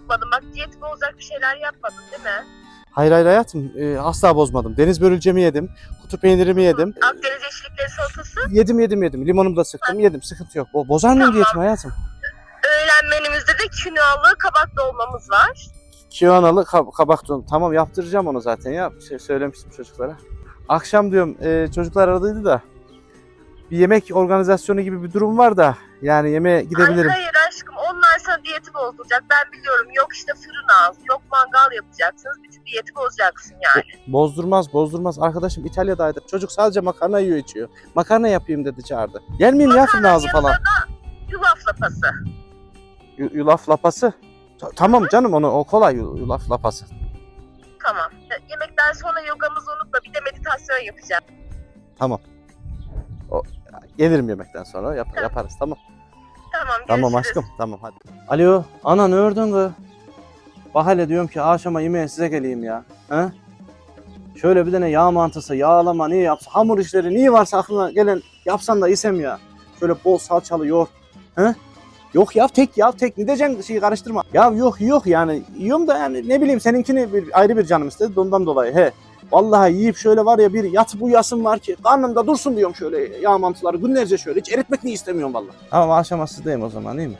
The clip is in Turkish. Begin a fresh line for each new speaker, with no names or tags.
yapmadın. Bak diyeti bozacak bir şeyler yapmadın değil mi?
Hayır hayır hayatım e, asla bozmadım. Deniz börülcemi yedim. Kutu peynirimi yedim.
Akdeniz eşlikleri salatası.
Yedim yedim yedim. Limonumu da sıktım yedim. Sıkıntı yok. Bo bozar mıyım
Tamam.
diyetimi hayatım?
Öğlen menümüzde de kinoalı kabak dolmamız var.
Kiyanalı kab- kabak dolma. Tamam yaptıracağım onu zaten ya. Şey, söylemiştim çocuklara. Akşam diyorum e, çocuklar aradıydı da bir yemek organizasyonu gibi bir durum var da yani yemeğe gidebilirim.
Ay, hayır sana diyeti bozulacak. Ben biliyorum yok işte fırın az, yok mangal yapacaksınız. Bütün diyeti bozacaksın yani.
Bozdurmaz bozdurmaz. Arkadaşım İtalya'daydı. Çocuk sadece makarna yiyor içiyor. Makarna yapayım dedi çağırdı. Yer miyim ya fırın ağzı falan?
da yulaf lapası.
Yu- Yulaf lapası. Ta- tamam canım onu o kolay yu- yulaf lapası.
Tamam. Yemekten sonra yogamızı unutma. Bir de meditasyon yapacağız.
Tamam. O gelirim yemekten sonra yap- yaparız tamam.
Tamam
aşkım tamam hadi. Alo ana ne ördün kız? Bak hele diyorum ki akşama yemeğe size geleyim ya. He? Şöyle bir tane yağ mantısı, yağlama ne yapsa, hamur işleri niye varsa aklına gelen yapsan da isem ya. Şöyle bol salçalı yoğurt. He? Yok ya tek ya tek ne diyeceksin şeyi karıştırma. Ya yok yok yani yiyorum da yani ne bileyim seninkini bir, ayrı bir canım istedi ondan dolayı he. Vallahi yiyip şöyle var ya bir yatıp uyuyasım var ki karnımda dursun diyorum şöyle yağ mantıları günlerce şöyle hiç eritmek niye istemiyorum vallahi. Ama akşama sizdeyim o zaman değil mi?